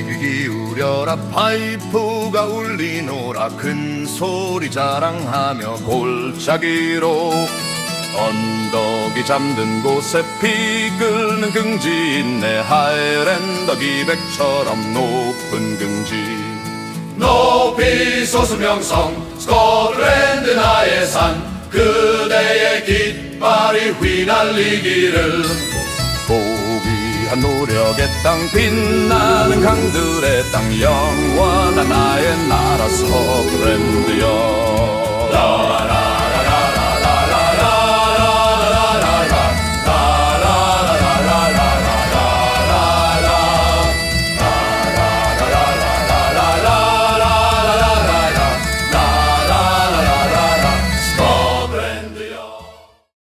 내귀 기울여라. 파이프가 울리노라. 큰 소리 자랑하며 골짜기로 언덕이 잠든 곳에 피 끓는 긍지인 내 하이랜더 기백처럼 높은 긍지 높이 소수명성 스코틀랜드 나의 산. 그대의 깃발이 휘날리기를 고귀한 노력의 땅 빛나는 강들의 땅 영원한 나의 나라 스코틀랜드여